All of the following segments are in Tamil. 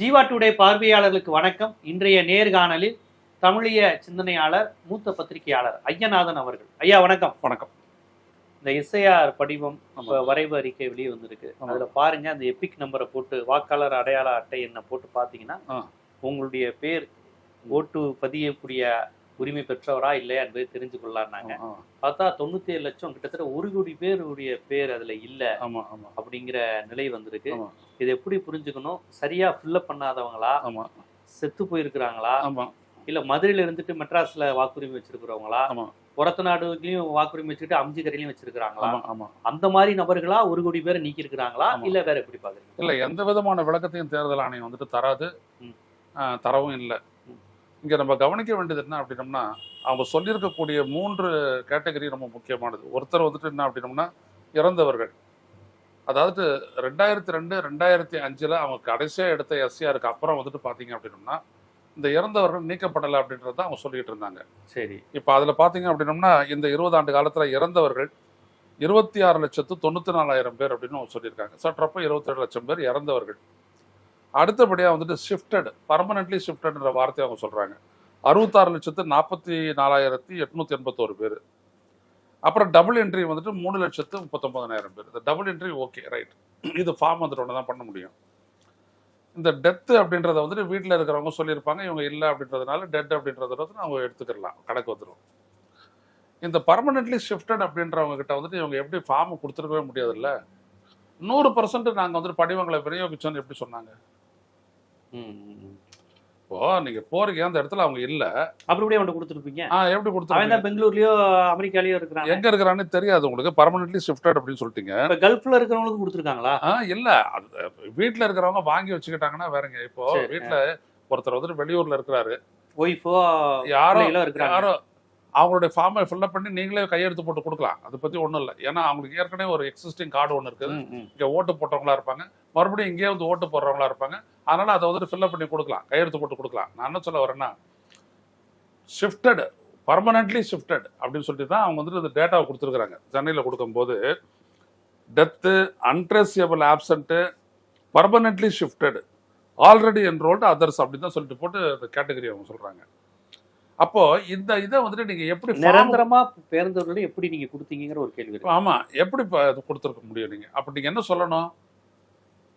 ஜீவா டுடே பார்வையாளர்களுக்கு வணக்கம். இன்றைய நேர்காணலில் தமிழிய சிந்தனையாளர் மூத்த பத்திரிகையாளர் ஐயநாதன் அவர்கள். ஐயா வணக்கம். வணக்கம். இந்த எஸ்ஐஆர் படிவம். வரைவு அறிக்கை வெளியே வந்திருக்கு. அதுல பாருங்க அந்த எபிக் நம்பரை போட்டு வாக்காளர் அடையாள அட்டை என்ன போட்டு பாத்தீங்கன்னா. உங்களுடைய பேர் ஓட்டு பதியக்கூடிய உரிமை பெற்றவரா இல்லையா என்பதை தெரிஞ்சு கொள்ளலாம்னாங்க பார்த்தா தொண்ணூத்தி ஏழு லட்சம் கிட்டத்தட்ட ஒரு கோடி பேருடைய பேர் அதுல இல்ல அப்படிங்கிற நிலை வந்திருக்கு. இது எப்படி புரிஞ்சுக்கணும்? சரியா ஃபில்லப் பண்ணாதவங்களா? ஆமா. செத்து போயிருக்கிறாங்களா? ஆமா. இல்ல மதுரையில இருந்துட்டு மெட்ராஸ்ல வாக்குரிமை வச்சிருக்கிறவங்களா? ஆமா. புறத்து நாடுலயும் வாக்குரிமை வச்சுக்கிட்டு அம்ஜிகரையிலயும் வச்சிருக்கிறாங்களா? ஆமா ஆமா. அந்த மாதிரி நபர்களா ஒரு கோடி பேரை நீக்கி இருக்கிறாங்களா. இல்ல வேற எப்படி பாக்குறீங்க இல்ல எந்த விதமான விளக்கத்தையும் தேர்தல் ஆணையம் வந்துட்டு தராது. தரவும் இல்லை. இங்க நம்ம கவனிக்க வேண்டியது என்ன அப்படின்னம்னா அவங்க சொல்லியிருக்கக்கூடிய மூன்று கேட்டகரி ரொம்ப முக்கியமானது. ஒருத்தர் வந்துட்டு என்ன அப்படின்னம்னா இறந்தவர்கள். அதாவது ரெண்டாயிரத்தி ரெண்டு ரெண்டாயிரத்தி அஞ்சுல அவங்க கடைசியா எடுத்த எஸ்சிஆருக்கு அப்புறம் வந்துட்டு பாத்தீங்க அப்படின்னம்னா இந்த இறந்தவர்கள் நீக்கப்படலை அப்படின்றத அவங்க சொல்லிட்டு இருந்தாங்க. சரி. இப்போ அதில் பார்த்தீங்க அப்படின்னம்னா இந்த இருபது ஆண்டு காலத்தில் இறந்தவர்கள் இருபத்தி ஆறு லட்சத்து தொண்ணூற்றி நாலாயிரம் பேர் அப்படின்னு அவங்க சொல்லியிருக்காங்க. சற்றப்ப இருபத்தேழு லட்சம் பேர் இறந்தவர்கள். அடுத்தபடியாக வந்துட்டு ஷிஃப்டட் பர்மனெண்ட்லி ஷிஃப்டட்ன்ற வார்த்தையை அவங்க சொல்கிறாங்க அறுபத்தாறு லட்சத்து நாற்பத்தி நாலாயிரத்தி எட்நூத்தி எண்பத்தோரு பேர். அப்புறம் டபுள் என்ட்ரி வந்துட்டு மூணு லட்சத்து முப்பத்தொம்பதனாயிரம் பேர். இந்த டபுள் என்ட்ரி ஓகே ரைட் இது ஃபார்ம் வந்துட்டு ஒன்று தான் பண்ண முடியும். இந்த டெத்து அப்படின்றத வந்துட்டு வீட்டில் இருக்கிறவங்க சொல்லியிருப்பாங்க இவங்க இல்லை அப்படின்றதுனால டெட் அப்படின்றத வந்து அவங்க எடுத்துக்கிடலாம் கணக்கு வந்துடும் இந்த பர்மனெண்ட்லி ஷிஃப்டட் அப்படின்றவங்க கிட்ட வந்துட்டு இவங்க எப்படி ஃபார்ம் கொடுத்துருக்கவே முடியாதுல்ல? நூறு பர்சன்ட் நாங்கள் வந்துட்டு படிவங்களை விநியோகிச்சோன்னு எப்படி சொன்னாங்க? ம். இப்போ நீங்க போறீங்க அந்த இடத்துல அவங்க இல்ல எப்படியே அவன்கிட்ட கொடுத்துருப்பீங்க. ஆ எப்படி அவன் கொடுத்தாங்க தான் பெங்களூர்லயோ அமெரிக்காலயோ இருக்கிறாங்க எங்க இருக்கிறான்னு தெரியாது உங்களுக்கு. பர்மனெண்ட்லி ஷிஃப்டட் அப்படின்னு சொல்லிட்டீங்க. இப்ப கல்ஃப்ல இருக்கிறவங்களுக்கு கொடுத்துருக்காங்களா? ஆ இல்ல. வீட்ல இருக்கிறவங்க வாங்கி வச்சுக்கிட்டாங்கன்னா வேறங்க. இப்போ. வீட்ல ஒருத்தர் வந்துட்டு வெளியூர்ல இருக்கிறாரு. ஒய்ஃபோ யாரோ யாரோ அவங்களுடைய ஃபார்மை ஃபில்அப் பண்ணி நீங்களே கையெழுத்து போட்டு கொடுக்கலாம். அதை பத்தி ஒண்ணும் இல்லை. ஏன்னா அவங்களுக்கு ஏற்கனவே ஒரு எக்ஸிஸ்டிங் கார்டு ஒன்று இருக்குது. இங்க ஓட்டு போட்டவங்களா இருப்பாங்க. மறுபடியும் இங்கேயே வந்து ஓட்டு போடுறவங்களா இருப்பாங்க. அதனால அதை வந்துட்டு ஃபில்அப் பண்ணி கொடுக்கலாம். கையெழுத்து போட்டு கொடுக்கலாம். நான் என்ன சொல்ல வரேன்னா ஷிஃப்டட் பர்மனெண்ட்லி ஷிஃப்டட் அப்படின்னு சொல்லிட்டு தான் அவங்க வந்துட்டு இந்த டேட்டாவை கொடுத்துருக்குறாங்க. சென்னையில் கொடுக்கும்போது death untraceable absent permanently shifted already enrolled others அப்படின்னு தான் சொல்லிட்டு போட்டு இந்த கேட்டகரி அவங்க சொல்றாங்க. அப்போ இந்த இதை வந்துட்டு நீங்க எப்படி நிரந்தரமா பேருந்தவர்களை எப்படி நீங்க கொடுத்தீங்கிற ஒரு கேள்வி ஆமா எப்படி கொடுத்துருக்க முடியும் நீங்க? அப்ப நீங்க என்ன சொல்லணும்?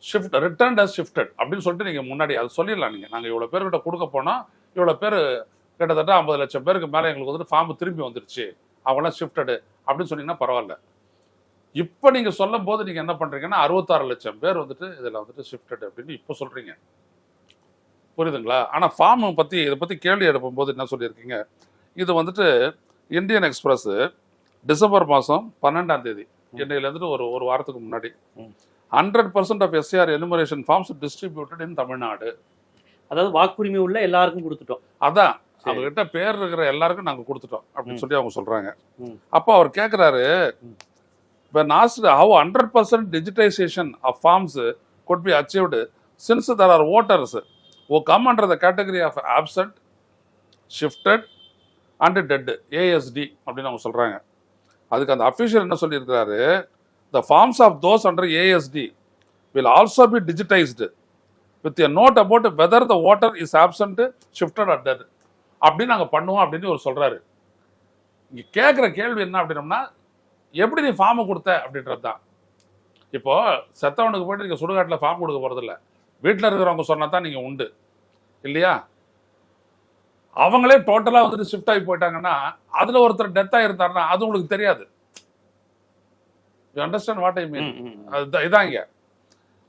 ஷிஃப்ட் ரிட்டர்ன் as ஷிஃப்டட் அப்படின்னு சொல்லிட்டு நீங்க முன்னாடி அது சொல்லிடலாம் நீங்க. நாங்க இவ்வளவு பேர்கிட்ட கொடுக்க போனோம். இவ்வளவு பேர் கிட்டத்தட்ட ஐம்பது லட்சம் பேருக்கு மேல எங்களுக்கு வந்துட்டு ஃபார்ம் திரும்பி வந்துருச்சு. அவங்களாம் ஷிஃப்டடு அப்படின்னு சொன்னீங்கன்னா பரவாயில்ல. இப்போ நீங்க சொல்லும் போது நீங்க என்ன பண்றீங்கன்னா அறுபத்தாறு லட்சம் பேர் வந்துட்டு இதுல வந்துட்டு ஷிஃப்டட் அப்படின்னு இப்போ சொல்றீங்க. புரியுதுங்களா? ஆனா ஃபார்ம் பத்தி இதை பத்தி கேள்வி எழுப்பும் போது என்ன சொல்லியிருக்கீங்க? இது வந்துட்டு இந்தியன் எக்ஸ்பிரஸ் டிசம்பர் மாதம் பன்னெண்டாம் தேதி. இன்னையில இருந்துட்டு ஒரு ஒரு வாரத்துக்கு முன்னாடி. Hundred percent of SR enumeration forms distributed in Tamil Nadu அதாவது வாக்குரிமை உள்ள எல்லாருக்கும் கொடுத்துட்டோம். அதான். சரி. அவங்க கிட்ட பேர் இருக்கிற எல்லாருக்கும் நாங்க கொடுத்துட்டோம் அப்படின்னு சொல்லி அவங்க சொல்றாங்க. ம். அப்போ அவர் கேட்குறாரு ம். when asked how 100% digitization of forms could be achieved since there are voters. Who come under the category of absent, shifted and dead ASD அப்படின்னு அவங்க சொல்கிறாங்க அதுக்கு அந்த அஃபிஷியல் என்ன சொல்லியிருக்கிறாரு? The forms of those under ASD will also be digitised with a note about whether the voter is absent, shifted at dead அப்படின்னு நாங்கள் பண்ணுவோம் அப்படின்னு ஒரு சொல்கிறாரு இங்கே கேட்குற கேள்வி என்ன அப்படின்னம்னா எப்படி நீ ஃபார்மை கொடுத்த அப்படின்றது தான் இப்போ செத்தவனுக்கு போயிட்டு நீங்கள் சுடுகாட்டில் ஃபார்ம் கொடுக்க போகிறதில்ல வீட்டில் இருக்கிறவங்க சொன்னால் தான் நீங்கள் உண்டு. இல்லையா? அவங்களே டோட்டலாக வந்துட்டு ஷிஃப்ட் ஆகி போயிட்டாங்கன்னா அதில் ஒருத்தர் டெத் ஆகிருந்தாருன்னா அது உங்களுக்கு தெரியாது. You understand what I mean இதான் இங்க.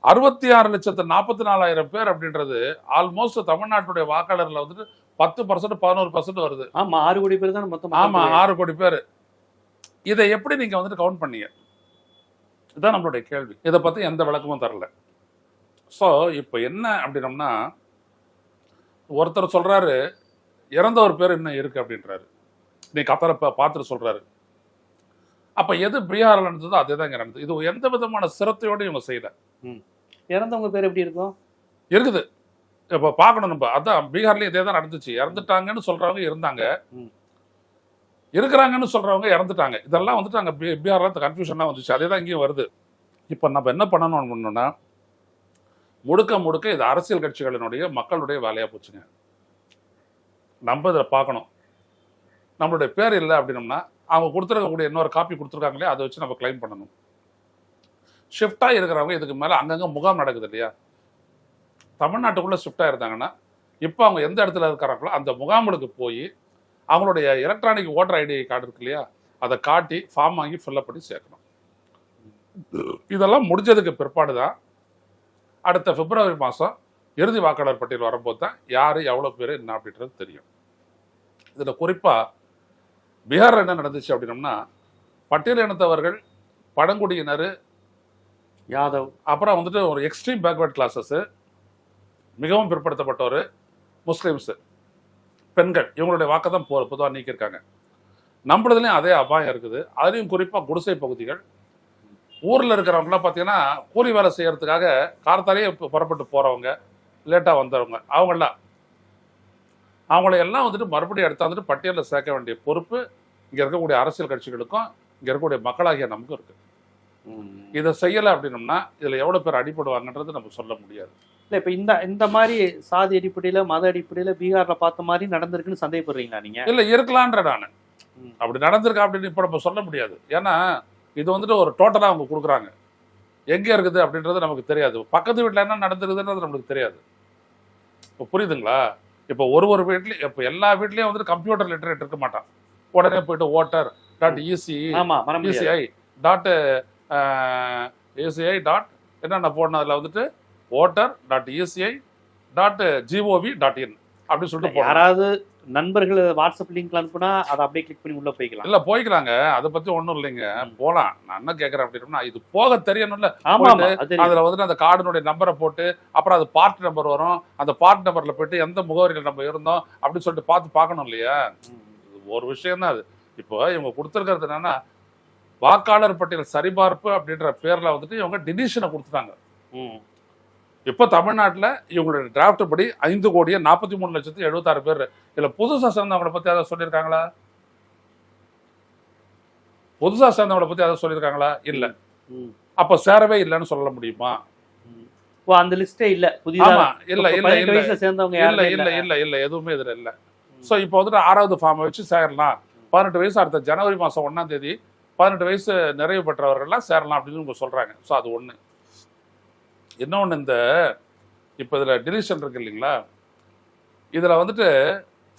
அறுபத்தி ஆறு லட்சத்து நாற்பத்தி நாலாயிரம் பேர் அப்படின்றது ஆல்மோஸ்ட் தமிழ்நாட்டுடைய வாக்காளர்ல வந்துட்டு பத்து பர்சன்ட் பதினோரு பர்சன்ட் வருது. ஆமா ஆறு கோடி பேர் தான் மொத்தம் ஆமா ஆறு கோடி பேர். இதை எப்படி நீங்க வந்துட்டு கவுண்ட் பண்ணீங்க? இதுதான் நம்மளுடைய கேள்வி. இதை பத்தி எந்த விளக்கமும் தரல. ஸோ இப்போ என்ன அப்படின்னம்னா ஒருத்தர் சொல்றாரு இறந்த ஒரு பேர் இன்னும் இருக்கு அப்படின்றாரு. நீ கத்தரை பார்த்துட்டு சொல்றாரு. அப்ப எது பீகார்ல நடந்ததோ அதே தான் இங்க நடந்தது. இது எந்த விதமான சிரத்தையோடு இவங்க செய்யல. இறந்தவங்க பேர் எப்படி இருக்கும்? இருக்குது. இப்போ பார்க்கணும் நம்ம. அதான் பீகார்லயும் இதே தான் நடந்துச்சு. இறந்துட்டாங்கன்னு சொல்றவங்க இருந்தாங்க. ம். இருக்கிறாங்கன்னு சொல்றவங்க இறந்துட்டாங்க. இதெல்லாம் வந்துட்டு அங்கே பீ பீகார்ல கன்ஃபியூஷன்லாம் வந்துச்சு. அதே தான் இங்கேயும் வருது. இப்போ நம்ம என்ன பண்ணணும் பண்ணணும்னா முடுக்க முடுக்க இது அரசியல் கட்சிகளினுடைய மக்களுடைய வேலையாக போச்சுங்க. நம்ம இதில் பார்க்கணும். நம்மளுடைய பேர் இல்லை அப்படின்னம்னா அவங்க கொடுத்துருக்கக்கூடிய இன்னொரு காப்பி கொடுத்துருக்காங்களே அதை வச்சு நம்ம கிளைம் பண்ணணும். ஷிஃப்டாக இருக்கிறவங்க இதுக்கு மேலே அங்கங்கே முகாம் நடக்குது இல்லையா? தமிழ்நாட்டுக்குள்ளே ஷிஃப்டாக இருந்தாங்கன்னா இப்போ அவங்க எந்த இடத்துல இருக்கிறாங்களோ அந்த முகாம்களுக்கு போய் அவங்களுடைய எலக்ட்ரானிக் ஓட்டர் ஐடி கார்டு இருக்கு இல்லையா? அதை காட்டி ஃபார்ம் வாங்கி ஃபில்லப் பண்ணி சேர்க்கணும். இதெல்லாம் முடிஞ்சதுக்கு பிற்பாடு தான் அடுத்த பிப்ரவரி மாதம் இறுதி வாக்காளர் பட்டியல் வரும்போது தான் யார் எவ்வளோ பேர் என்ன அப்படின்றது தெரியும். இதில் குறிப்பாக பீகாரில் என்ன நடந்துச்சு அப்படின்னம்னா பட்டியல் இனத்தவர்கள் பழங்குடியினர் யாதவ். அப்புறம் வந்துட்டு ஒரு எக்ஸ்ட்ரீம் பேக்வர்ட் கிளாஸஸ் மிகவும் பிற்படுத்தப்பட்டவர் முஸ்லீம்ஸு பெண்கள் இவங்களுடைய வாக்கை தான் போ பொதுவாக நீக்கியிருக்காங்க. நம்மளதுலேயும் அதே அபாயம் இருக்குது. அதுலேயும் குறிப்பாக குடிசை பகுதிகள் ஊரில் இருக்கிறவங்களாம் பார்த்தீங்கன்னா கூலி வேலை செய்யறதுக்காக காரத்தாலேயே புறப்பட்டு போகிறவங்க லேட்டாக வந்தவங்க அவங்களாம் அவங்கள எல்லாம் வந்துட்டு மறுபடியும் எடுத்து வந்துட்டு பட்டியலில் சேர்க்க வேண்டிய பொறுப்பு இங்கே இருக்கக்கூடிய அரசியல் கட்சிகளுக்கும் இங்கே இருக்கக்கூடிய மக்களாகிய நமக்கும் இருக்குது இதை செய்யலை அப்படின்னம்னா இதில் எவ்வளோ பேர் அடிபடுவாங்கன்றது நம்ம சொல்ல முடியாது. இல்ல இப்ப இந்த இந்த மாதிரி சாதி அடிப்படையில மத அடிப்படையில பீகார்ல பார்த்த மாதிரி நடந்திருக்குன்னு சந்தேகப்படுறீங்களா நீங்க? இல்லை இருக்கலான்ற நான். அப்படி நடந்திருக்கா அப்படின்னு இப்போ நம்ம சொல்ல முடியாது. ஏன்னா இது வந்துட்டு ஒரு டோட்டலாக அவங்க கொடுக்குறாங்க. எங்கே இருக்குது அப்படின்றது நமக்கு தெரியாது. பக்கத்து வீட்டில் என்ன நடந்திருக்குதுன்றது நமக்கு தெரியாது. இப்போ புரியுதுங்களா? இப்போ ஒரு ஒரு வீட்லேயும் இப்போ எல்லா வீட்லேயும் வந்துட்டு கம்ப்யூட்டர் லிட்டரேட் இருக்க மாட்டான். உடனே போயிட்டு voter dot EC ECI dot ACI dot என்னென்ன போடணும் அதில் வந்துட்டு voter dot ECI dot GOV dot in அப்படின்னு சொல்லிட்டு யாராவது நண்பர்கள் வாட்ஸ்அப் லிங்க் அனுப்புனா அதை அப்படியே கிளிக் பண்ணி உள்ள போய்க்கலாம். இல்ல போய்க்கலாங்க. அதை பத்தி ஒண்ணும் இல்லைங்க. போலாம். நான் என்ன கேக்குறேன் அப்படின்னா இது போக தெரியணும்ல. அதுல வந்துட்டு அந்த கார்டுனுடைய நம்பரை போட்டு அப்புறம் அது பார்ட் நம்பர் வரும். அந்த பார்ட் நம்பர்ல போயிட்டு எந்த முகவரியில் நம்ம இருந்தோம் அப்படின்னு சொல்லிட்டு பார்த்து பார்க்கணும் இல்லையா? ஒரு விஷயம் தான் அது. இப்போ இவங்க கொடுத்துருக்கிறது என்னன்னா வாக்காளர் பட்டியல் சரிபார்ப்பு அப்படின்ற பேர்ல வந்துட்டு இவங்க டினிஷனை கொடுத்துட்டாங்க. இப்போ தமிழ்நாட்டுல இவங்களுடைய டிராஃப்ட் படி ஐந்து கோடியே நாற்பத்தி மூணு லட்சத்தி எழுபத்தாறு பேர். இதுல புதுசா சேர்ந்தவங்களை பத்தி அதை சொல்லியிருக்காங்களா? புதுசா சேர்ந்தவங்களை பத்தி அதை சொல்லியிருக்காங்களா? இல்ல. அப்ப சேரவே இல்லைன்னு சொல்ல முடியுமா. ஓ அந்த லிஸ்டே இல்ல. புதிதா ஆமா இல்ல இல்ல இல்ல. சேர்ந்தவங்க இல்ல இல்ல இல்ல. இல்ல எதுவுமே இதுல இல்ல. சோ இப்போ வந்துட்டு ஆறாவது ஃபார்மை வச்சு சேரலாம். பதினெட்டு வயசு அடுத்த ஜனவரி மாசம் ஒண்ணாம் தேதி பதினெட்டு வயசு நிறைவு பெற்றவர்கள்லாம் சேரலாம் அப்படின்னு சொல்றாங்க. ஸோ அது ஒண்ணு. இன்னொன்று இந்த இப்போ இதில் டிலிஷன் இருக்கு இல்லைங்களா? இதில் வந்துட்டு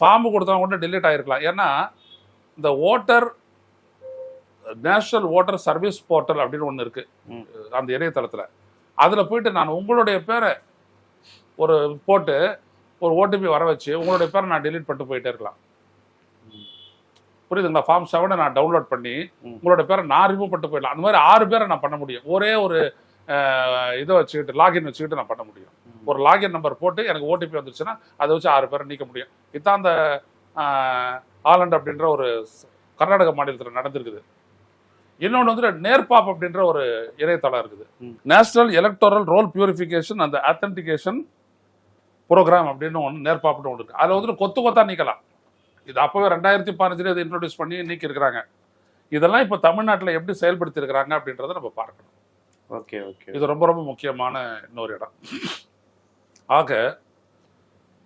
ஃபார்ம் கொடுத்தவங்க கூட டிலீட் ஆகிருக்கலாம் ஏன்னா இந்த voter national voter service portal அப்படின்னு ஒன்று இருக்கு. ம். அந்த இணையதளத்தில். அதில் போயிட்டு நான் உங்களுடைய பேரை ஒரு போட்டு ஒரு ஓடிபி வர வச்சு உங்களுடைய பேரை நான் delete பண்ணிட்டு போயிட்டே இருக்கலாம். புரியுதுங்களா? ஃபார்ம் செவனை நான் டவுன்லோட் பண்ணி. உங்களோட பேரை நான் ரிமூவ் பண்ணிட்டு போயிடலாம். அந்த மாதிரி ஆறு பேரை நான் பண்ண முடியும். ஒரே ஒரு இதை வச்சுக்கிட்டு லாகின் வச்சுக்கிட்டு நான் பண்ண முடியும். ஒரு லாகின் நம்பர் போட்டு எனக்கு ஓடிபி வந்துருச்சுன்னா அதை வச்சு ஆறு பேரை நீக்க முடியும். இதான் அந்த ஆலண்ட் அப்படின்ற ஒரு கர்நாடக மாநிலத்தில் நடந்திருக்குது. இன்னொன்று வந்துட்டு நேர்பாப் அப்படின்ற ஒரு இணையதளம் இருக்குது. நேஷனல் எலக்டோரல் ரோல் பியூரிஃபிகேஷன் அந்த அத்தன்டிகேஷன் ப்ரோக்ராம் அப்படின்னு ஒன்று நேர்பாப்னு ஒன்று இருக்குது அதில் வந்துட்டு கொத்து கொத்தா நீக்கலாம். இது அப்போவே ரெண்டாயிரத்தி பதினஞ்சுல இதை இன்ட்ரோடியூஸ் பண்ணி நீக்கியிருக்கிறாங்க. இதெல்லாம் இப்போ தமிழ்நாட்டில் எப்படி செயல்படுத்தி இருக்கிறாங்க அப்படின்றத நம்ம பார்க்கணும். Okay okay. இது ரொம்ப ரொம்ப முக்கியமான இன்னொரு இடம். ஆக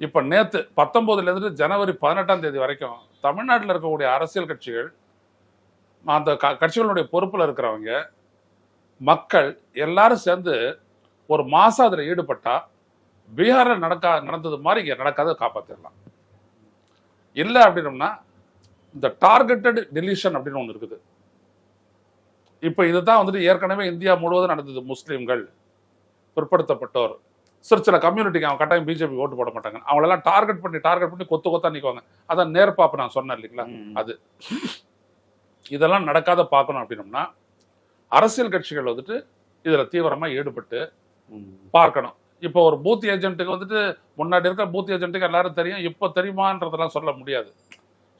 இப்போ நேற்று பத்தொம்போதுலேருந்து ஜனவரி பதினெட்டாம் தேதி வரைக்கும் தமிழ்நாட்டில் இருக்கக்கூடிய அரசியல் கட்சிகள் அந்த க கட்சிகளுடைய பொறுப்பில் இருக்கிறவங்க மக்கள் எல்லாரும் சேர்ந்து ஒரு மாதம் அதில் ஈடுபட்டா பீகாரில் நடக்கா நடந்தது மாதிரி இங்கே நடக்காத காப்பாற்றிடலாம் இல்லை அப்படின்னம்னா இந்த டார்கெட்டட் டெலிஷன் அப்படின்னு ஒன்று இருக்குது. இப்போ இதுதான் வந்துட்டு ஏற்கனவே இந்தியா முழுவதும் நடந்தது முஸ்லீம்கள் பிற்படுத்தப்பட்டோர். சிறு சில கம்யூனிட்டிக்கு அவங்க கட்டாயம் பிஜேபி ஓட்டு போட மாட்டாங்க. அவங்களெல்லாம் டார்கெட் பண்ணி டார்கெட் பண்ணி கொத்து கொத்தா நிற்குவாங்க அதான் நேர்பாப்பு நான் சொன்னேன் இல்லைங்களா. அது. இதெல்லாம் நடக்காத பார்க்கணும் அப்படின்னம்னா அரசியல் கட்சிகள் வந்துட்டு இதில் தீவிரமாக ஈடுபட்டு. பார்க்கணும். இப்போ ஒரு பூத் ஏஜென்ட்டுக்கு வந்துட்டு முன்னாடி இருக்க பூத் ஏஜென்ட்டுக்கு எல்லாரும் தெரியும் இப்போ தெரியுமான்றதெல்லாம் சொல்ல முடியாது.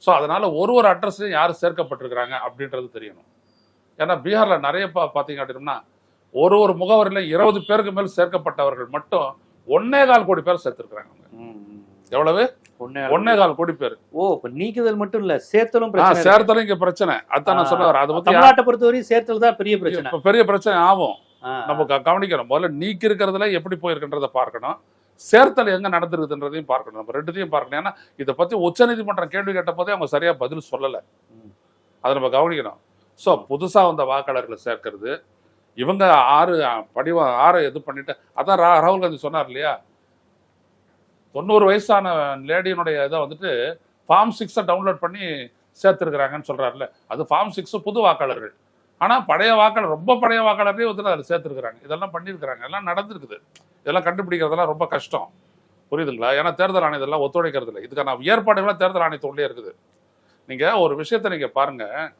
ஸோ அதனால ஒரு ஒரு அட்ரஸ்லையும் யார் சேர்க்கப்பட்டிருக்கிறாங்க அப்படின்றது தெரியணும். ஏன்னா பீகாரில் நிறைய பா பார்த்தீங்க அப்படின்னா ஒரு ஒரு முகவரியில் இருபது பேருக்கு மேல் சேர்க்கப்பட்டவர்கள் மட்டும் ஒன்னே கால் கோடி பேர் சேர்த்துருக்குறாங்க. எவ்வளவு? ஒன்னே கால் கோடி பேர். ஓ இப்ப நீக்குதல் மட்டும் இல்ல சேர்த்தலும். சேர்த்தலும் இங்க பிரச்சனை. அதான் நான் சொல்ல வரேன். அதை பத்தி தமிழ்நாட்டை பொறுத்தவரை சேர்த்தல் தான் பெரிய பிரச்சனை. இப்ப பெரிய பிரச்சனை ஆகும். நம்ம கவனிக்கணும் முதல்ல நீக்கி இருக்கிறதுல எப்படி போயிருக்குன்றத பார்க்கணும். சேர்த்தல் எங்க நடந்திருக்குன்றதையும் பார்க்கணும். நம்ம ரெண்டுத்தையும் பார்க்கணும். ஏன்னா இதை பத்தி உச்சநீதிமன்றம் கேள்வி கேட்ட போதே அவங்க சரியா பதில் சொல்லல. அதை நம்ம கவனிக்கணும். ஸோ புதுசாக வந்த வாக்காளர்களை சேர்க்கறது. இவங்க ஆறு படிவ ஆறு இது பண்ணிட்டு அதான் ரா- ராகுல் காந்தி சொன்னார் இல்லையா? தொண்ணூறு வயசான லேடியினுடைய இதை வந்துட்டு ஃபார்ம் சிக்ஸை டவுன்லோட் பண்ணி சேர்த்துருக்குறாங்கன்னு சொல்றாருல்ல. அது ஃபார்ம் சிக்ஸு புது வாக்காளர்கள். ஆனால் பழைய வாக்காளர் ரொம்ப பழைய வாக்காளர்களே வந்துட்டு அதில் சேர்த்துருக்குறாங்க. இதெல்லாம் பண்ணியிருக்கிறாங்க. எல்லாம் நடந்திருக்குது. இதெல்லாம் கண்டுபிடிக்கிறதெல்லாம் ரொம்ப கஷ்டம். புரியுதுங்களா? ஏன்னா தேர்தல் ஆணையம் இதெல்லாம் ஒத்துழைக்கிறது இல்லை இதுக்கான ஏற்பாடுகள்லாம் தேர்தல் ஆணையத்துள்ளே இருக்குது. நீங்கள் ஒரு விஷயத்தை நீங்கள் பாருங்கள்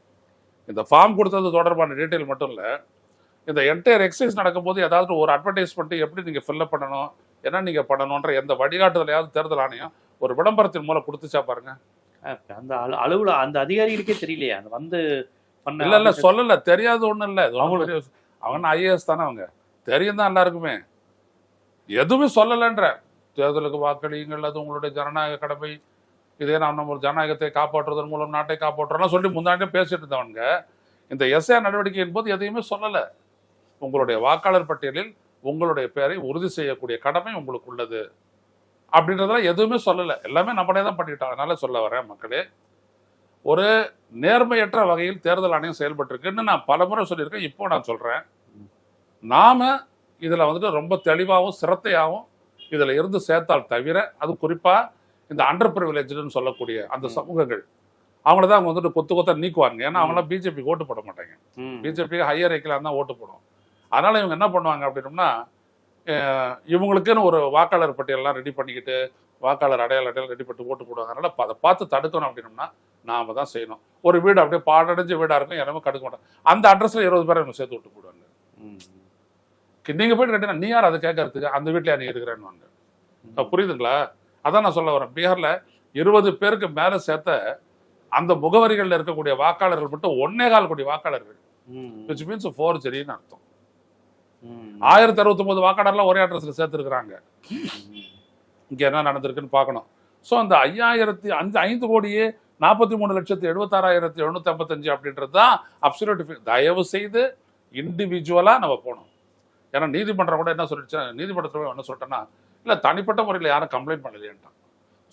இந்த ஃபார்ம் கொடுத்தது தொடர்பான டீட்டெயில் மட்டும் இல்லை இந்த என்டையர் எக்ஸசைஸ் நடக்கும்போது ஏதாவது ஒரு அட்வர்டைஸ்மெண்ட் எப்படி நீங்க ஃபில்லப் பண்ணணும் என்ன நீங்க பண்ணணுன்ற எந்த வழிகாட்டுதலையாவது தேர்தல் ஆணையம் ஒரு விளம்பரத்தின் மூலம் கொடுத்துச்சா பாருங்க. அந்த அலுவல அந்த அதிகாரிகளுக்கே தெரியலையே அந்த வந்து பண்ண இல்ல இல்ல சொல்லல தெரியாத ஒண்ணும் இல்ல. அவங்களுக்கு-. அவங்க ஐஏஎஸ் தானே அவங்க. தெரியும் தான் எல்லாருக்குமே. எதுவுமே சொல்லலன்ற. தேர்தலுக்கு வாக்களியுங்கள் அது உங்களுடைய ஜனநாயக கடமை. இதே நாம் நம்ம ஒரு ஜனநாயகத்தை காப்பாற்றுவதன் மூலம் நாட்டை காப்பாற்றுறோம்லாம் சொல்லி முந்தாண்டே பேசிட்டு இருந்தவங்க இந்த எஸ்ஏ நடவடிக்கையின் போது எதையுமே சொல்லலை. உங்களுடைய வாக்காளர் பட்டியலில் உங்களுடைய பெயரை உறுதி செய்யக்கூடிய கடமை உங்களுக்கு உள்ளது. அப்படின்றதெல்லாம் எதுவுமே சொல்லலை. எல்லாமே நம்மளே தான் பண்ணிட்டோம். அதனால சொல்ல வரேன் மக்களே. ஒரு நேர்மையற்ற வகையில் தேர்தல் ஆணையம் செயல்பட்டிருக்குன்னு நான் பலமுறை சொல்லியிருக்கேன். இப்போ நான் சொல்கிறேன் நாம் இதில் வந்துட்டு ரொம்ப தெளிவாகவும் சிரத்தையாகவும் இதில் இருந்து சேர்த்தால் தவிர அது குறிப்பாக இந்த அண்டர் ப்ரிவிலேஜ்னு சொல்லக்கூடிய அந்த. சமூகங்கள் அவங்கள தான் அவங்க வந்துட்டு கொத்து கொத்தா நீக்குவாங்க ஏன்னா அவங்களாம் பிஜேபி ஓட்டு போட மாட்டாங்க. ம். பிஜேபி ஹையர் ஐக்கிலாம் தான் ஓட்டு போடும். அதனால இவங்க என்ன பண்ணுவாங்க அப்படின்னம்னா இவங்களுக்குன்னு ஒரு வாக்காளர் பட்டியலெல்லாம் ரெடி பண்ணிக்கிட்டு வாக்காளர் அடையாள அடையாளம் ரெடி பண்ணி ஓட்டு போடுவாங்க. அதனால அதை பார்த்து தடுக்கணும் அப்படின்னம்னா நாம தான் செய்யணும். ஒரு வீடு அப்படியே பாடடைஞ்ச வீடா இருக்கும் யாருமே கடுக்க மாட்டாங்க. அந்த அட்ரஸ்ல இருபது பேரை இவங்க சேர்த்து விட்டு போடுவாங்க. ம். நீங்க போயிட்டு கேட்டீங்கன்னா நீ யார் அதை கேட்கறதுக்கு? அந்த வீட்டுல நீ இருக்கிறேன்னு வாங்க புரியுதுங்களா? அதான் நான் சொல்ல வரேன் பீகார்ல இருபது பேருக்கு மேல சேர்த்த அந்த முகவரிகள்ல இருக்கக்கூடிய வாக்காளர்கள் மட்டும் ஒன்னே கால் கோடி வாக்காளர்கள். விச் மீன்ஸ் ஃபோர் சரின்னு அர்த்தம். ஆயிரத்தி அறுபத்தி ஒன்பது வாக்காளர்லாம் ஒரே அட்ரஸ்ல சேர்த்துருக்குறாங்க. இங்க என்ன நடந்திருக்குன்னு பார்க்கணும் ஸோ அந்த ஐயாயிரத்தி அஞ்சு ஐந்து கோடியே நாற்பத்தி மூணு லட்சத்தி எழுபத்தாறாயிரத்தி எழுநூத்தி ஐம்பத்தஞ்சு அப்படின்றது தான் அப்சல்யூட் தயவு செய்து இண்டிவிஜுவலா நம்ம போகணும் ஏன்னா நீதிமன்றம் கூட என்ன சொல்லிடுச்சு நீதிமன்றத்தில் என்ன சொல்லிட்டேன்னா இல்லை தனிப்பட்ட முறையில் யாரும் கம்ப்ளைண்ட் பண்ணலையேன்ட்டான்.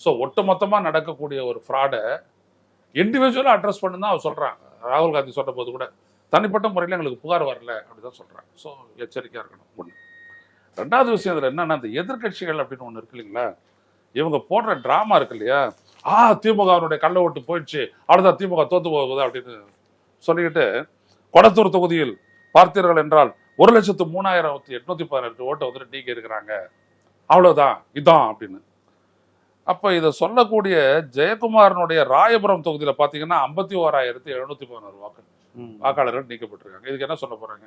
ஸோ ஒட்டுமொத்தமாக நடக்கக்கூடிய ஒரு ஃப்ராடை இண்டிவிஜுவலாக அட்ரஸ் பண்ணு தான் அவர் சொல்கிறாங்க ராகுல் காந்தி சொன்ன போது கூட தனிப்பட்ட முறையில் எங்களுக்கு புகார் வரல அப்படி தான் சொல்கிறாங்க ஸோ எச்சரிக்கையாக இருக்கணும். ஒன்று ரெண்டாவது விஷயம் இதில் என்னன்னா இந்த எதிர்க்கட்சிகள் அப்படின்னு ஒன்று இருக்கு இல்லைங்களா? இவங்க போடுற ட்ராமா இருக்கு இல்லையா? ஆ திமுகவினுடைய கள்ள ஓட்டு போயிடுச்சு. அடுத்த திமுக தோத்து போகுது அப்படின்னு சொல்லிக்கிட்டு கொடத்தூர் தொகுதியில் பார்த்தீர்கள் என்றால் ஒரு லட்சத்து மூணாயிரத்தி எட்நூத்தி பதினெட்டு ஓட்டை வந்துட்டு நீக்கி இருக்கிறாங்க அவ்வளவுதான் இதான் அப்படின்னு அப்ப இதை சொல்லக்கூடிய ஜெயக்குமாரனுடைய ராயபுரம் தொகுதியில பாத்தீங்கன்னா ஐம்பத்தி ஓராயிரத்தி எழுநூத்தி பதினோரு வாக்கு. வாக்காளர்கள் நீக்கப்பட்டிருக்காங்க இதுக்கு என்ன சொல்ல போறாங்க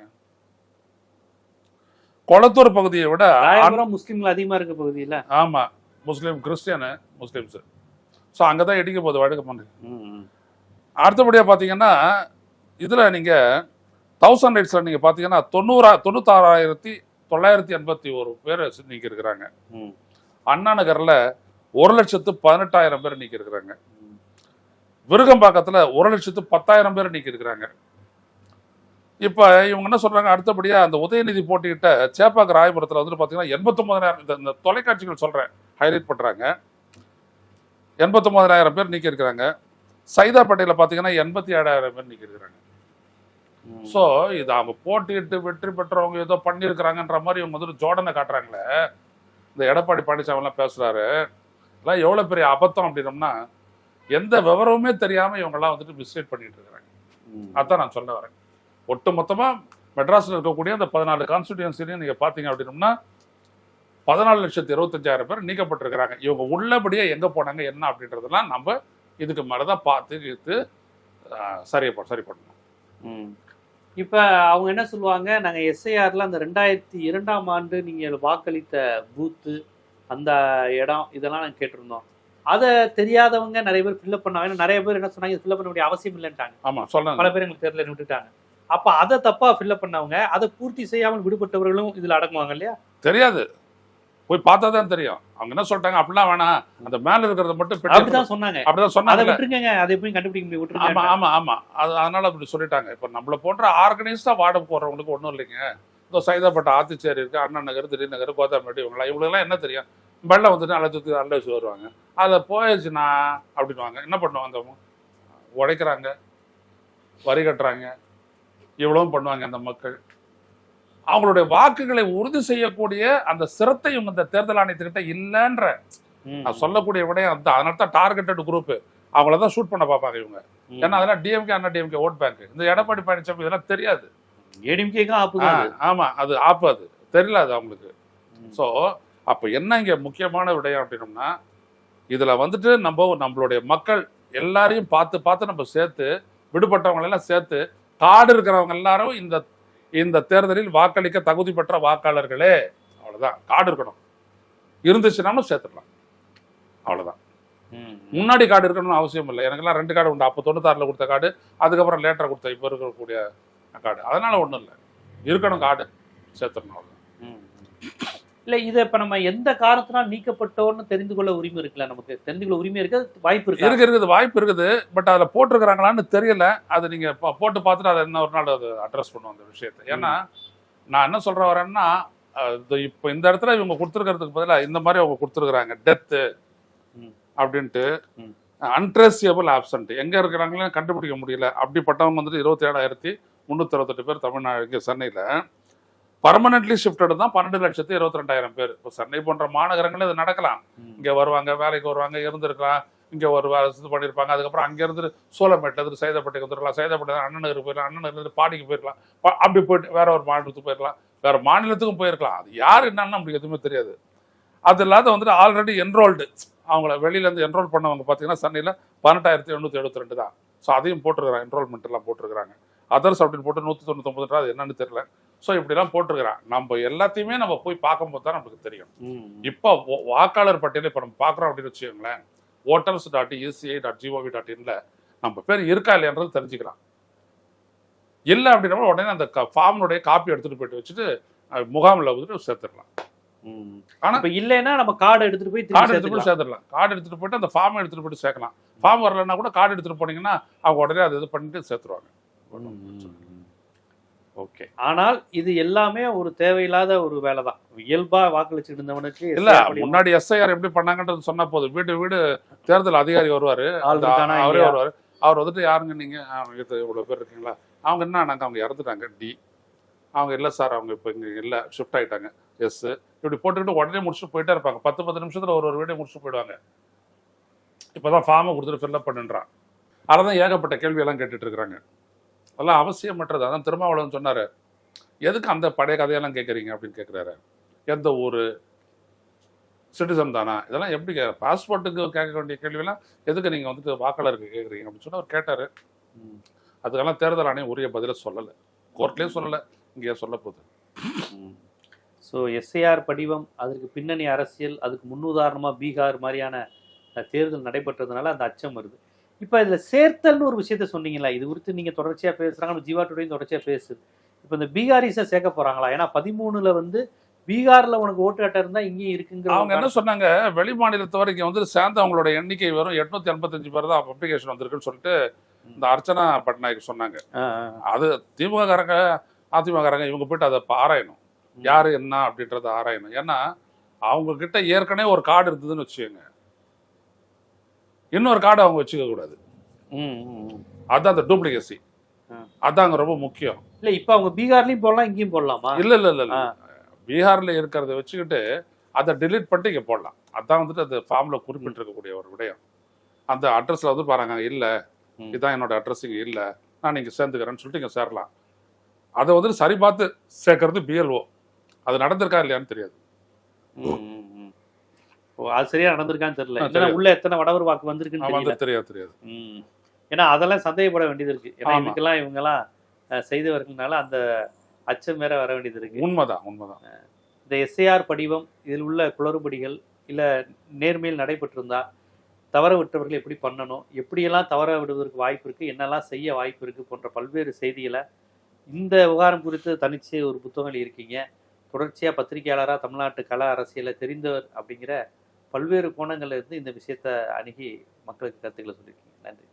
கொளத்தூர் பகுதியை விட முஸ்லிம்கள் அதிகமா இருக்க பகுதியில ஆமா முஸ்லீம் கிறிஸ்டியனு முஸ்லீம்ஸ் ஸோ அங்கே தான் இடிக்க போகுது ம். ம். அடுத்தபடியாக பார்த்தீங்கன்னா இதில் நீங்கள் தௌசண்ட் ரைட்ஸில் நீங்கள் பார்த்தீங்கன்னா தொண்ணூறா தொண்ணூத்தாறாயிரத்தி தொள்ளாயிரத்தி எண்பத்தி ஒரு பேர் நீக்கி இருக்கிறாங்க. அண்ணா நகரில் ஒரு லட்சத்து பதினெட்டாயிரம் பேர் நீக்கி இருக்கிறாங்க. விருகம்பாக்கத்தில் ஒரு லட்சத்து பத்தாயிரம் பேர் நீக்கி இருக்கிறாங்க இப்போ இவங்க என்ன சொல்றாங்க அடுத்தபடியாக அந்த உதயநிதி போட்டியிட்ட சேப்பாக்க ராயபுரத்தில் வந்துட்டு பார்த்தீங்கன்னா எண்பத்தொம்பதாயிரம் இந்த இந்த தொலைக்காட்சிகள் சொல்கிறேன் ஹைலைட் பண்ணுறாங்க எண்பத்தொம்பதாயிரம் பேர் நீக்கி இருக்கிறாங்க சைதாப்பேட்டையில் பார்த்தீங்கன்னா எண்பத்தி ஏழாயிரம் பேர் நீக்கி இருக்கிறாங்க. ஸோ இது அவங்க போட்டியிட்டு வெற்றி பெற்றவங்க ஏதோ பண்ணியிருக்கிறாங்கன்ற மாதிரி இவங்க வந்துட்டு ஜோடனை காட்டுறாங்களே. இந்த எடப்பாடி பழனிசாமிலாம் பேசுறாரு. எல்லாம் எவ்வளோ பெரிய அபத்தம் அப்படின்னம்னா எந்த விவரமுமே தெரியாம இவங்கெல்லாம் வந்துட்டு மிஸ்லீட் பண்ணிட்டு இருக்கிறாங்க. அதான் நான் சொல்ல வரேன். ஒட்டு மொத்தமா மெட்ராஸ்ல இருக்கக்கூடிய அந்த பதினாலு கான்ஸ்டிடியூன்சிலையும் நீங்க பாத்தீங்க அப்படின்னம்னா பதினாலு லட்சத்தி இருபத்தஞ்சாயிரம் பேர் நீக்கப்பட்டிருக்கிறாங்க. இவங்க உள்ளபடியே எங்க போனாங்க என்ன அப்படின்றதெல்லாம் நம்ம இதுக்கு மேலதான் பார்த்து இது சரி சரி பண்ணணும். ம். இப்ப அவங்க என்ன சொல்லுவாங்க? நாங்க எஸ்ஐஆர்ல அந்த ரெண்டாயிரத்தி இரண்டாம் ஆண்டு நீங்க வாக்களித்த பூத்து அந்த இடம் இதெல்லாம் நாங்க கேட்டிருந்தோம். அதை தெரியாதவங்க நிறைய பேர் ஃபில்அப் பண்ணாங்க. நிறைய பேர் என்ன சொன்னாங்க? ஃபில்அப் பண்ண வேண்டிய அவசியம் இல்லைன்ட்டாங்க. ஆமா சொல்லுங்க பல பேர் எங்களுக்கு தெரியல விட்டுட்டாங்க. அப்ப அதை தப்பா ஃபில்அப் பண்ணவங்க அதை பூர்த்தி செய்யாமல் விடுபட்டவர்களும் இதுல அடங்குவாங்க இல்லையா? தெரியாது. போய் பார்த்தா தான் தெரியும். அவங்க என்ன சொல்லிட்டாங்க? அப்படிலாம் வேணாம். அந்த மேல இருக்கிறத மட்டும் அப்படிதான் சொன்னாங்க. அப்படிதான் சொன்னாங்க. அதை எப்படி கண்டுபிடிக்க முடியும். ஆமா ஆமா ஆமா. அது அதனால அப்படி சொல்லிட்டாங்க. இப்ப நம்மள போன்ற ஆர்கனைஸ்டா வார்டு போடுறவங்களுக்கு ஒண்ணும் இல்லைங்க. இந்த சைதாப்பட்ட ஆத்திச்சேரி இருக்கு அண்ணா நகர் திடீர் நகர் கோதாமேடு இவங்களாம் இவங்களுக்குலாம் என்ன தெரியும்? வெள்ளம் வந்துட்டு சுற்றி நல்ல வச்சு வருவாங்க. அதில் போயிடுச்சுண்ணா அப்படின்வாங்க என்ன பண்ணுவாங்க? அந்த உடைக்கிறாங்க வரி கட்டுறாங்க. இவ்வளவும் பண்ணுவாங்க அந்த மக்கள். அவங்களுடைய வாக்குகளை உறுதி செய்யக்கூடிய அந்த சிரத்தை இவங்க இந்த தேர்தல் ஆணையத்துக்கிட்ட இல்லைன்ற சொல்லக்கூடிய விடயம் அதுதான் அதனால தான் டார்கெட்டட் குரூப் அவங்கள தான் ஷூட் பண்ண பார்ப்பாங்க இவங்க. ஏன்னா அதெல்லாம் DMK Anna DMK vote bank இந்த எடப்பாடி பழனிசாமி இதெல்லாம் தெரியாது. ஏடிஎம்கேக்கும் ஆப்புதான் அது. ஆ, ஆமா அது ஆப்பு அது. தெரியல அது அவங்களுக்கு. ஸோ அப்போ என்ன இங்க முக்கியமான விடயம் அப்படின்னம்னா இதுல வந்துட்டு நம்ம நம்மளுடைய மக்கள் எல்லாரையும் பார்த்து பார்த்து நம்ம சேர்த்து விடுபட்டவங்க எல்லாம் சேர்த்து காடு இருக்கிறவங்க எல்லாரும் இந்த இந்த தேர்தலில் வாக்களிக்க தகுதி பெற்ற வாக்காளர்களே அவ்வளவுதான். காடு இருக்கணும். இருந்துச்சுனாலும் சேர்த்துடலாம். அவ்வளவுதான். ம். முன்னாடி கார்டு இருக்கணும்னு அவசியம் இல்லை. எனக்கெல்லாம் ரெண்டு கார்டு உண்டு. அப்போ தொண்ணூத்தாறில் கொடுத்த கார்டு அதுக்கப்புறம் லேட்டராக கொடுத்த இப்போ இருக்கக்கூடிய கார்டு அதனால ஒன்றும் இல்லை. இருக்கணும் கார்டு சேர்த்துடணும் அவ்வளவுதான். இல்ல இத இப்ப நம்ம எந்த காரணத்தினால் நீக்கப்பட்டோம்னு தெரிந்து கொள்ள உரிமை இருக்குல்ல நமக்கு? தெரிந்து கொள்ள உரிமை இருக்கு வாய்ப்பு இருக்கு? இருக்கு இருக்குது வாய்ப்பு இருக்குது பட் அதில் போட்டிருக்கிறாங்களான்னு தெரியல. அது நீங்கள் போட்டு பார்த்துட்டு அதை என்ன ஒரு நாள் அது அட்ரஸ் பண்ணுவோம் அந்த விஷயத்தை. ஏன்னா நான் என்ன சொல்ற வரேன்னா இப்போ இந்த இடத்துல இவங்க கொடுத்துருக்கிறதுக்கு பதிலாக இந்த மாதிரி அவங்க கொடுத்துருக்குறாங்க. டெத்து. அப்படின்ட்டு. அன்ட்ரேசியபிள் ஆப்சண்ட் எங்க இருக்கிறாங்களே கண்டுபிடிக்க முடியல. அப்படிப்பட்டவங்க வந்துட்டு இருபத்தி ஏழாயிரத்தி முந்நூற்றி அறுபத்தெட்டு பேர் தமிழ்நாடு சென்னையில். பர்மனெண்ட்லி ஷிஃப்டட் தான் பன்னெண்டு லட்சத்தி இருபத்தி ரெண்டாயிரம் பேர். இப்போ சென்னை போன்ற மாநகரங்களில் இது நடக்கலாம். இங்க வருவாங்க வேலைக்கு வருவாங்க இருந்திருக்கலாம். இங்க ஒரு இது பண்ணியிருப்பாங்க அதுக்கப்புறம் அங்க இருந்து சோளமேட்டில் சைதாப்பேட்டைக்கு வந்துருக்கலாம். சைதாப்பேட்டை அண்ணன் நகருக்கு போயிடலாம் அண்ணன் இருந்து பாடிக்கு போயிருக்கலாம் பா- அப்படி போயிட்டு வேற ஒரு மாநிலத்துக்கு போயிருக்கலாம் வேற மாநிலத்துக்கும் போயிருக்கலாம். அது யார் என்னன்னு நம்மளுக்கு எதுவுமே தெரியாது. அது இல்லாத வந்துட்டு ஆல்ரெடி என்ரோல்டு அவங்கள வெளியில இருந்து என்ரோல் பண்ணவங்க பார்த்தீங்கன்னா சென்னையில் பதினெட்டாயிரத்தி எண்ணூற்றி எழுபத்தி ரெண்டு தான். ஸோ அதையும் போட்டிருக்கிறாங்க. என்ரோல்மெண்ட் எல்லாம் போட்டிருக்கிறாங்க. அதர்ஸ் அப்படின்னு போட்டு நூற்றி தொண்ணூத்தொம்பது அது என்னன்னு தெரியல. ஸோ இப்படிலாம் போட்டிருக்கிறான். நம்ம எல்லாத்தையுமே நம்ம போய் பார்க்கும்போது தான் நமக்கு தெரியும். இப்போ வாக்காளர் பட்டியலை இப்போ நம்ம பார்க்குறோம் அப்படின்னு வச்சுக்கோங்களேன். Voters dot ECI dot GOV dot இன்ல நம்ம பேர் இருக்கா இல்லையான்றது தெரிஞ்சுக்கலாம். இல்லை அப்படின்னா உடனே அந்த ஃபார்முடைய காப்பி எடுத்துட்டு போயிட்டு வச்சுட்டு முகாமில் வந்துட்டு சேர்த்துடலாம். ஆனா- இப்ப இல்லைன்னா நம்ம கார்டு எடுத்துட்டு போய் கார்டு எடுத்துட்டு போய். சேர்த்துடலாம். கார்டு எடுத்துட்டு போயிட்டு அந்த ஃபார்ம் எடுத்துட்டு போயிட்டு சேர்க்கலாம். ஃபார்ம் வரலன்னா கூட கார்டு எடுத்துட்டு போனீங்கன்னா அவங்க உடனே அதை இது பண்ணிட்டு சேர்த்துருவாங்க. ஓகே ஆனால் இது எல்லாமே ஒரு தேவையில்லாத ஒரு வேலை தான் இயல்பா வாக்களிச்சுட்டு இருந்தவனுக்கு இல்ல முன்னாடி எஸ்ஐஆர் எப்படி பண்ணாங்கன்றது சொன்னா போதும். வீடு வீடு தேர்தல் அதிகாரி வருவாரு. அவரே? வருவாரு. அவர் வந்துட்டு யாருங்க நீங்க? இவ்வளவு பேர் இருக்கீங்களா? அவங்க என்ன ஆனாங்க? அவங்க இறந்துட்டாங்க. டி. அவங்க இல்ல சார். அவங்க இப்போ இங்க இல்ல. ஷிஃப்ட் ஆயிட்டாங்க. எஸ். இப்படி போட்டுக்கிட்டு உடனே முடிச்சுட்டு போயிட்டே இருப்பாங்க. பத்து பத்து நிமிஷத்துல ஒரு ஒரு வீடியோ முடிச்சுட்டு போயிடுவாங்க. இப்பதான் ஃபார்மை கொடுத்துட்டு ஃபில்அப் பண்ணுன்றான். அததான் ஏகப்பட்ட கேள்வி எல்லாம் கேட்டுட்டு இருக்கிறாங்க. அதெல்லாம் அவசியமற்றது. அதான் திருமாவளவன் சொன்னார். எதுக்கு அந்த பழைய கதையெல்லாம் கேட்குறீங்க? அப்படின்னு கேட்குறாரு. எந்த ஊர்? சிட்டிசன் தானா? இதெல்லாம் எப்படி பாஸ்போர்ட்டுக்கு கேட்க வேண்டிய கேள்வியெல்லாம் எதுக்கு நீங்கள் வந்துட்டு வாக்காளருக்கு கேட்குறீங்க? அப்படின்னு சொன்னால் அவர் கேட்டார். ம். அதுக்கெல்லாம் தேர்தல் ஆணையம் உரிய பதிலை சொல்லலை. கோர்ட்லேயும் சொல்லலை. இங்கேயே சொல்ல போகுது. ஸோ எஸ்ஐஆர் படிவம் அதற்கு பின்னணி அரசியல் அதுக்கு முன்னுதாரணமாக பீகார் மாதிரியான தேர்தல் நடைபெற்றதுனால அந்த அச்சம் வருது. இப்போ இதில் சேர்த்தல்னு ஒரு விஷயத்த சொன்னீங்களா இது குறித்து நீங்கள் தொடர்ச்சியாக பேசுகிறாங்க ஜீவா டுடேயும் தொடர்ச்சியாக பேசுது. இப்போ இந்த பீகாரிஸை சேர்க்க போகிறாங்களா ஏன்னா பதிமூணுல வந்து பீகாரில் உனக்கு ஓட்டு அட்டை இருந்தால் இங்கேயும் இருக்குங்கிற அவங்க என்ன சொன்னாங்க? வெளி மாநிலத்தவர் இங்கே வந்து சேர்ந்து அவங்களோட எண்ணிக்கை வெறும் எட்நூத்தி எண்பத்தஞ்சு பேர் தான் அப்ளிகேஷன் வந்திருக்குன்னு சொல்லிட்டு இந்த அர்ச்சனா பட்நாயக் சொன்னாங்க. அது திமுககாரங்க அதிமுககாரங்க இவங்க போயிட்டு அதை ஆராயணும் யாரு என்ன அப்படின்றத ஆராயணும். ஏன்னா அவங்க கிட்ட ஏற்கனவே ஒரு கார்டு இருந்ததுன்னு வச்சுக்கோங்க. இன்னொரு கார்டு அவங்க வச்சுக்க கூடாது. அதான் அந்த டூப்ளிகேசி. அதாங்க ரொம்ப முக்கியம். இல்லை இப்போ அவங்க பீகார்லையும் போடலாம் இங்கேயும் போடலாமா? இல்ல இல்ல இல்ல. பீகார்ல இருக்கிறத வச்சுக்கிட்டு அதை delete பண்ணிட்டு இங்க போடலாம். அதான் வந்துட்டு அந்த ஃபார்ம்ல குறிப்பிட்டிருக்கக்கூடிய ஒரு விடயம். அந்த அட்ரஸ்ல வந்து பாருங்க இல்ல. இதான் என்னோட அட்ரஸ் இங்க இல்ல. நான் இங்க சேர்ந்துக்கிறேன்னு சொல்லிட்டு இங்க சேரலாம். அதை வந்துட்டு சரி பார்த்து சேர்க்கறது பிஎல்ஓ அது நடந்திருக்கா இல்லையான்னு தெரியாது. அது சரியா நடந்திருக்கான்னு தெரியல. உள்ள எத்தனை வடவர் வாக்கு வந்திருக்குன்னு தெரியாது தெரியாது. ஏன்னா அதெல்லாம் சந்தேகப்பட வேண்டியது இருக்கு. ஏன்னா. இதுக்கெல்லாம் இவங்கெல்லாம் செய்தவர்கள்னால அந்த அச்சம் வேற வர வேண்டியது இருக்கு. உண்மைதான் உண்மைதான். இந்த எஸ்ஏஆர் படிவம் இதில் உள்ள குளறுபடிகள் இல்ல நேர்மையில் நடைபெற்றிருந்தா தவற விட்டவர்கள் எப்படி பண்ணணும் எப்படியெல்லாம் தவற விடுவதற்கு வாய்ப்பு இருக்கு என்னெல்லாம் செய்ய வாய்ப்பு இருக்கு போன்ற பல்வேறு செய்திகளை இந்த விவகாரம் குறித்து தனிச்சு ஒரு புத்தகம் இருக்கீங்க. தொடர்ச்சியாக பத்திரிகையாளராக தமிழ்நாட்டு கல அரசியலை தெரிந்தவர் அப்படிங்கிற பல்வேறு கோணங்கள்ல இருந்து இந்த விஷயத்தை அணுகி மக்களுக்கு கருத்துக்களை சொல்லியிருக்கீங்க. நன்றி.